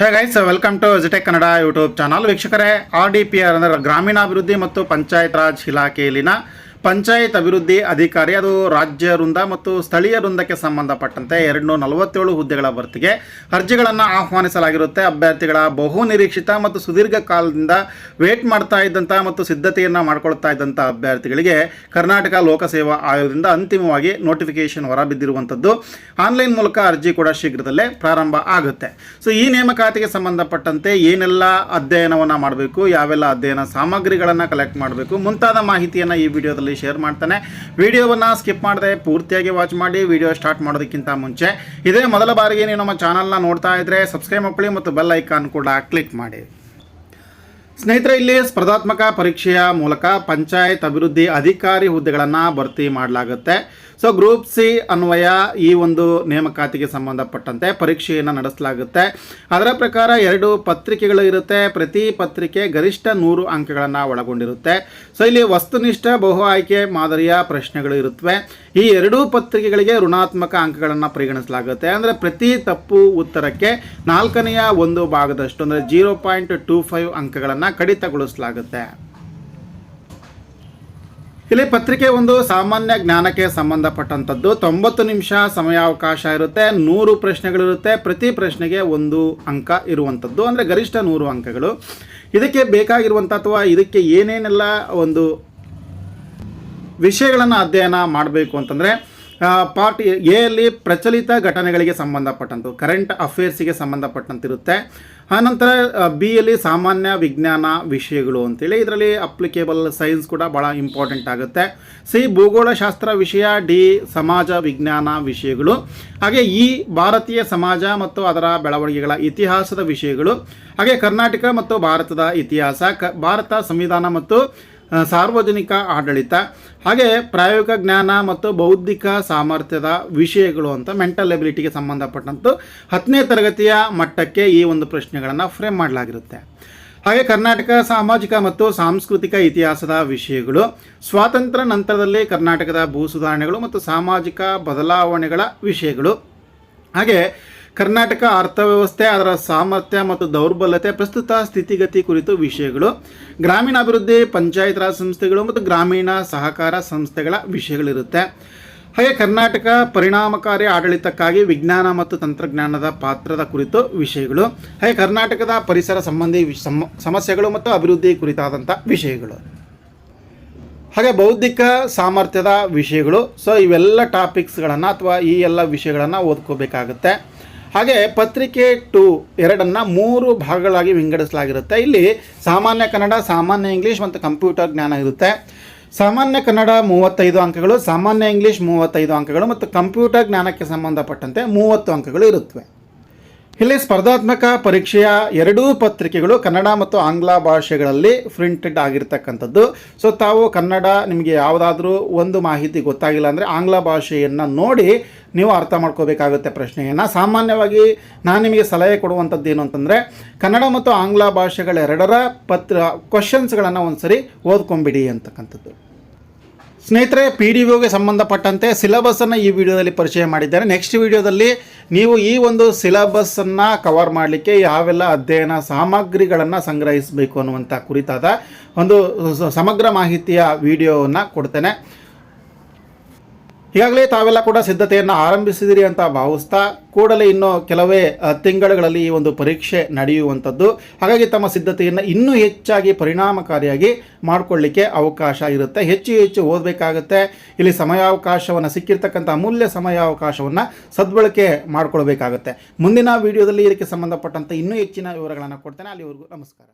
Hey guys welcome to G Tech Kannada YouTube channel ವೀಕ್ಷಕರೇ R D P R ಅಂದರೆ ಗ್ರಾಮೀಣಾಭಿವೃದ್ಧಿ ಮತ್ತು ಪಂಚಾಯತ್ ರಾಜ್ ಇಲಾಖೆಯಲ್ಲಿನ ಪಂಚಾಯತ್ ಅಭಿವೃದ್ಧಿ ಅಧಿಕಾರಿ, ಅದು ರಾಜ್ಯ ವೃಂದ ಮತ್ತು ಸ್ಥಳೀಯ ವೃಂದಕ್ಕೆ ಸಂಬಂಧಪಟ್ಟಂತೆ ಎರಡು ನಲವತ್ತೇಳು ಹುದ್ದೆಗಳ ಭರ್ತಿಗೆ ಅರ್ಜಿಗಳನ್ನು ಆಹ್ವಾನಿಸಲಾಗಿರುತ್ತೆ. ಅಭ್ಯರ್ಥಿಗಳ ಬಹು ನಿರೀಕ್ಷಿತ ಮತ್ತು ಸುದೀರ್ಘ ಕಾಲದಿಂದ ವೇಟ್ ಮಾಡ್ತಾ ಇದ್ದಂಥ ಮತ್ತು ಸಿದ್ಧತೆಯನ್ನು ಮಾಡ್ಕೊಳ್ತಾ ಇದ್ದಂಥ ಅಭ್ಯರ್ಥಿಗಳಿಗೆ ಕರ್ನಾಟಕ ಲೋಕಸೇವಾ ಆಯೋಗದಿಂದ ಅಂತಿಮವಾಗಿ ನೋಟಿಫಿಕೇಶನ್ ಹೊರಬಿದ್ದಿರುವಂಥದ್ದು. ಆನ್ಲೈನ್ ಮೂಲಕ ಅರ್ಜಿ ಕೂಡ ಶೀಘ್ರದಲ್ಲೇ ಪ್ರಾರಂಭ ಆಗುತ್ತೆ. ಸೊ ಈ ನೇಮಕಾತಿಗೆ ಸಂಬಂಧಪಟ್ಟಂತೆ ಏನೆಲ್ಲ ಅಧ್ಯಯನವನ್ನು ಮಾಡಬೇಕು, ಯಾವೆಲ್ಲ ಅಧ್ಯಯನ ಸಾಮಗ್ರಿಗಳನ್ನು ಕಲೆಕ್ಟ್ ಮಾಡಬೇಕು, ಮುಂತಾದ ಮಾಹಿತಿಯನ್ನು ಈ ವಿಡಿಯೋದಲ್ಲಿ ಶೇರ್ ಮಾಡ್ತಾನೆ. ವಿಡಿಯೋವನ್ನು ಸ್ಕಿಪ್ ಮಾಡದೆ ಪೂರ್ತಿಯಾಗಿ ವಾಚ್ ಮಾಡಿ, ವಿಡಿಯೋ ಸ್ಟಾರ್ಟ್ ಮಾಡೋದಕ್ಕಿಂತ ಮುಂಚೆ ಇದೇ ಮೊದಲ ಬಾರಿಗೆ ನೀವು ನಮ್ಮ ಚಾನಲ್ನ ನೋಡ್ತಾ ಇದ್ದರೆ ಸಬ್ಸ್ಕ್ರೈಬ್ ಮಾಡ್ಕೊಳ್ಳಿ ಮತ್ತು ಬೆಲ್ ಐಕಾನ್ ಕೂಡ ಕ್ಲಿಕ್ ಮಾಡಿ. ಸ್ನೇಹಿತರೆ, ಇಲ್ಲಿ ಸ್ಪರ್ಧಾತ್ಮಕ ಪರೀಕ್ಷೆಯ ಮೂಲಕ ಪಂಚಾಯತ್ ಅಭಿವೃದ್ಧಿ ಅಧಿಕಾರಿ ಹುದ್ದೆಗಳನ್ನು ಭರ್ತಿ ಮಾಡಲಾಗುತ್ತೆ. ಸೊ ಗ್ರೂಪ್ ಸಿ ಅನ್ವಯ ಈ ಒಂದು ನೇಮಕಾತಿಗೆ ಸಂಬಂಧಪಟ್ಟಂತೆ ಪರೀಕ್ಷೆಯನ್ನು ನಡೆಸಲಾಗುತ್ತೆ. ಅದರ ಪ್ರಕಾರ ಎರಡು ಪತ್ರಿಕೆಗಳು ಇರುತ್ತೆ. ಪ್ರತಿ ಪತ್ರಿಕೆ ಗರಿಷ್ಠ ನೂರು ಅಂಕಗಳನ್ನು ಒಳಗೊಂಡಿರುತ್ತೆ. ಸೊ ಇಲ್ಲಿ ವಸ್ತುನಿಷ್ಠ, ಬಹು ಆಯ್ಕೆ, ಮಾದರಿಯ ಪ್ರಶ್ನೆಗಳು ಇರುತ್ತವೆ ಈ ಎರಡೂ ಪತ್ರಿಕೆಗಳಿಗೆ ಋಣಾತ್ಮಕ ಅಂಕಗಳನ್ನು ಪರಿಗಣಿಸಲಾಗುತ್ತೆ. ಅಂದರೆ ಪ್ರತಿ ತಪ್ಪು ಉತ್ತರಕ್ಕೆ ನಾಲ್ಕನೆಯ ಒಂದು ಭಾಗದಷ್ಟು, ಅಂದರೆ ಜೀರೋ ಪಾಯಿಂಟ್ ಟೂ ಫೈವ್ ಅಂಕಗಳನ್ನು ಕಡಿತಗೊಳಿಸಲಾಗುತ್ತೆ. ಇಲ್ಲಿ ಪತ್ರಿಕೆ ಒಂದು ಸಾಮಾನ್ಯ ಜ್ಞಾನಕ್ಕೆ ಸಂಬಂಧಪಟ್ಟಂಥದ್ದು. ತೊಂಬತ್ತು ನಿಮಿಷ ಸಮಯಾವಕಾಶ ಇರುತ್ತೆ, ನೂರು ಪ್ರಶ್ನೆಗಳಿರುತ್ತೆ, ಪ್ರತಿ ಪ್ರಶ್ನೆಗೆ ಒಂದು ಅಂಕ ಇರುವಂಥದ್ದು, ಅಂದರೆ ಗರಿಷ್ಠ ನೂರು ಅಂಕಗಳು. ಇದಕ್ಕೆ ಬೇಕಾಗಿರುವಂಥ ಅಥವಾ ಇದಕ್ಕೆ ಏನೇನೆಲ್ಲ ಒಂದು ವಿಷಯಗಳನ್ನು ಅಧ್ಯಯನ ಮಾಡಬೇಕು ಅಂತಂದರೆ ಪಾರ್ಟ್ ಎ ಅಲ್ಲಿ ಪ್ರಚಲಿತ ಘಟನೆಗಳಿಗೆ ಸಂಬಂಧಪಟ್ಟಂತು ಕರೆಂಟ್ ಅಫೇರ್ಸಿಗೆ ಸಂಬಂಧಪಟ್ಟಂತಿರುತ್ತೆ. ಆನಂತರ ಬಿ ಎಲ್ಲಿ ಸಾಮಾನ್ಯ ವಿಜ್ಞಾನ ವಿಷಯಗಳು ಅಂತೇಳಿ, ಇದರಲ್ಲಿ ಅಪ್ಲಿಕೇಬಲ್ ಸೈನ್ಸ್ ಕೂಡ ಭಾಳ ಇಂಪಾರ್ಟೆಂಟ್ ಆಗುತ್ತೆ. ಸಿ, ಭೂಗೋಳಶಾಸ್ತ್ರ ವಿಷಯ, ಡಿ, ಸಮಾಜ ವಿಜ್ಞಾನ ವಿಷಯಗಳು. ಹಾಗೆ ಈ ಭಾರತೀಯ ಸಮಾಜ ಮತ್ತು ಅದರ ಬೆಳವಣಿಗೆಗಳ ಇತಿಹಾಸದ ವಿಷಯಗಳು. ಹಾಗೆ ಕರ್ನಾಟಕ ಮತ್ತು ಭಾರತದ ಇತಿಹಾಸ, ಕ, ಭಾರತ ಸಂವಿಧಾನ ಮತ್ತು ಸಾರ್ವಜನಿಕ ಆಡಳಿತ, ಹಾಗೆ ಪ್ರಾಯೋಗಿಕ ಜ್ಞಾನ ಮತ್ತು ಬೌದ್ಧಿಕ ಸಾಮರ್ಥ್ಯದ ವಿಷಯಗಳು ಅಂತ ಮೆಂಟಲ್ ಎಬಿಲಿಟಿಗೆ ಸಂಬಂಧಪಟ್ಟಂತು ಹತ್ತನೇ ತರಗತಿಯ ಮಟ್ಟಕ್ಕೆ ಈ ಒಂದು ಪ್ರಶ್ನೆಗಳನ್ನು ಫ್ರೇಮ್ ಮಾಡಲಾಗಿರುತ್ತೆ. ಹಾಗೆ ಕರ್ನಾಟಕ ಸಾಮಾಜಿಕ ಮತ್ತು ಸಾಂಸ್ಕೃತಿಕ ಇತಿಹಾಸದ ವಿಷಯಗಳು, ಸ್ವಾತಂತ್ರ್ಯ ನಂತರದಲ್ಲಿ ಕರ್ನಾಟಕದ ಭೂ ಸುಧಾರಣೆಗಳು ಮತ್ತು ಸಾಮಾಜಿಕ ಬದಲಾವಣೆಗಳ ವಿಷಯಗಳು, ಹಾಗೆ ಕರ್ನಾಟಕ ಅರ್ಥವ್ಯವಸ್ಥೆ, ಅದರ ಸಾಮರ್ಥ್ಯ ಮತ್ತು ದೌರ್ಬಲ್ಯತೆ, ಪ್ರಸ್ತುತ ಸ್ಥಿತಿಗತಿ ಕುರಿತು ವಿಷಯಗಳು, ಗ್ರಾಮೀಣಾಭಿವೃದ್ಧಿ, ಪಂಚಾಯತ್ ರಾಜ್ ಸಂಸ್ಥೆಗಳು ಮತ್ತು ಗ್ರಾಮೀಣ ಸಹಕಾರ ಸಂಸ್ಥೆಗಳ ವಿಷಯಗಳಿರುತ್ತೆ. ಹಾಗೆ ಕರ್ನಾಟಕ ಪರಿಣಾಮಕಾರಿ ಆಡಳಿತಕ್ಕಾಗಿ ವಿಜ್ಞಾನ ಮತ್ತು ತಂತ್ರಜ್ಞಾನದ ಪಾತ್ರದ ಕುರಿತು ವಿಷಯಗಳು, ಹಾಗೆ ಕರ್ನಾಟಕದ ಪರಿಸರ ಸಂಬಂಧಿ ಸಮಸ್ಯೆಗಳು ಮತ್ತು ಅಭಿವೃದ್ಧಿ ಕುರಿತಾದಂಥ ವಿಷಯಗಳು. ಹಾಗೆ ಬೌದ್ಧಿಕ ಸಾಮರ್ಥ್ಯದ ವಿಷಯಗಳು, ಸೊ ಇವೆಲ್ಲ ಟಾಪಿಕ್ಸ್ಗಳನ್ನು ಅಥವಾ ಈ ಎಲ್ಲ ವಿಷಯಗಳನ್ನು ಓದ್ಕೋಬೇಕಾಗುತ್ತೆ. ಹಾಗೆ ಪತ್ರಿಕೆ ಟು ಎರಡನ್ನು ಮೂರು ಭಾಗಗಳಾಗಿ ವಿಂಗಡಿಸಲಾಗಿರುತ್ತೆ. ಇಲ್ಲಿ ಸಾಮಾನ್ಯ ಕನ್ನಡ, ಸಾಮಾನ್ಯ ಇಂಗ್ಲೀಷ್ ಮತ್ತು ಕಂಪ್ಯೂಟರ್ ಜ್ಞಾನ ಇರುತ್ತೆ. ಸಾಮಾನ್ಯ ಕನ್ನಡ ಮೂವತ್ತೈದು ಅಂಕಗಳು, ಸಾಮಾನ್ಯ ಇಂಗ್ಲೀಷ್ ಮೂವತ್ತೈದು ಅಂಕಗಳು ಮತ್ತು ಕಂಪ್ಯೂಟರ್ ಜ್ಞಾನಕ್ಕೆ ಸಂಬಂಧಪಟ್ಟಂತೆ ಮೂವತ್ತು ಅಂಕಗಳು ಇರುತ್ತವೆ. ಇಲ್ಲಿ ಸ್ಪರ್ಧಾತ್ಮಕ ಪರೀಕ್ಷೆಯ ಎರಡೂ ಪತ್ರಿಕೆಗಳು ಕನ್ನಡ ಮತ್ತು ಆಂಗ್ಲ ಭಾಷೆಗಳಲ್ಲಿ ಪ್ರಿಂಟೆಡ್ ಆಗಿರ್ತಕ್ಕಂಥದ್ದು. ಸೊ ತಾವು ಕನ್ನಡ ನಿಮಗೆ ಯಾವುದಾದ್ರೂ ಒಂದು ಮಾಹಿತಿ ಗೊತ್ತಾಗಿಲ್ಲ ಅಂದರೆ ಆಂಗ್ಲ ಭಾಷೆಯನ್ನು ನೋಡಿ ನೀವು ಅರ್ಥ ಮಾಡ್ಕೋಬೇಕಾಗುತ್ತೆ ಪ್ರಶ್ನೆಯನ್ನು. ಸಾಮಾನ್ಯವಾಗಿ ನಾನು ನಿಮಗೆ ಸಲಹೆ ಕೊಡುವಂಥದ್ದು ಏನು ಅಂತಂದರೆ, ಕನ್ನಡ ಮತ್ತು ಆಂಗ್ಲ ಭಾಷೆಗಳೆರಡರ ಪತ್ರ ಕ್ವಶನ್ಸ್ಗಳನ್ನು ಒಂದ್ಸರಿ ಓದ್ಕೊಂಬಿಡಿ ಅಂತಕ್ಕಂಥದ್ದು. ಸ್ನೇಹಿತರೆ ಪಿ ಡಿ ಒಗೆ ಸಂಬಂಧಪಟ್ಟಂತೆ ಸಿಲೆಬಸ್ಸನ್ನು ಈ ವಿಡಿಯೋದಲ್ಲಿ ಪರಿಚಯ ಮಾಡಿದ್ದಾರೆ ನೆಕ್ಸ್ಟ್ ವಿಡಿಯೋದಲ್ಲಿ ನೀವು ಈ ಒಂದು ಸಿಲೆಬಸ್ಸನ್ನು ಕವರ್ ಮಾಡಲಿಕ್ಕೆ ಯಾವೆಲ್ಲ ಅಧ್ಯಯನ ಸಾಮಗ್ರಿಗಳನ್ನು ಸಂಗ್ರಹಿಸಬೇಕು ಅನ್ನುವಂಥ ಕುರಿತಾದ ಒಂದು ಸಮಗ್ರ ಮಾಹಿತಿಯ ವಿಡಿಯೋವನ್ನು ಕೊಡ್ತೇನೆ. ಈಗಾಗಲೇ ತಾವೆಲ್ಲ ಕೂಡ ಸಿದ್ಧತೆಯನ್ನು ಆರಂಭಿಸಿದಿರಿ ಅಂತ ಭಾವಿಸ್ತಾ ಕೂಡಲೇ ಇನ್ನು ಕೆಲವೇ ತಿಂಗಳುಗಳಲ್ಲಿ ಈ ಒಂದು ಪರೀಕ್ಷೆ ನಡೆಯುವಂಥದ್ದು. ಹಾಗಾಗಿ ತಮ್ಮ ಸಿದ್ಧತೆಯನ್ನು ಇನ್ನೂ ಹೆಚ್ಚಾಗಿ ಪರಿಣಾಮಕಾರಿಯಾಗಿ ಮಾಡಿಕೊಳ್ಳಿಕ್ಕೆ ಅವಕಾಶ ಇರುತ್ತೆ. ಹೆಚ್ಚು ಹೆಚ್ಚು ಓದಬೇಕಾಗುತ್ತೆ. ಇಲ್ಲಿ ಸಮಯಾವಕಾಶವನ್ನು, ಸಿಕ್ಕಿರ್ತಕ್ಕಂಥ ಅಮೂಲ್ಯ ಸಮಯಾವಕಾಶವನ್ನು ಸದ್ಬಳಕೆ ಮಾಡಿಕೊಳ್ಬೇಕಾಗುತ್ತೆ. ಮುಂದಿನ ವಿಡಿಯೋದಲ್ಲಿ ಇದಕ್ಕೆ ಸಂಬಂಧಪಟ್ಟಂಥ ಇನ್ನೂ ಹೆಚ್ಚಿನ ವಿವರಗಳನ್ನು ಕೊಡ್ತೇನೆ. ಅಲ್ಲಿವರೆಗೂ ನಮಸ್ಕಾರ.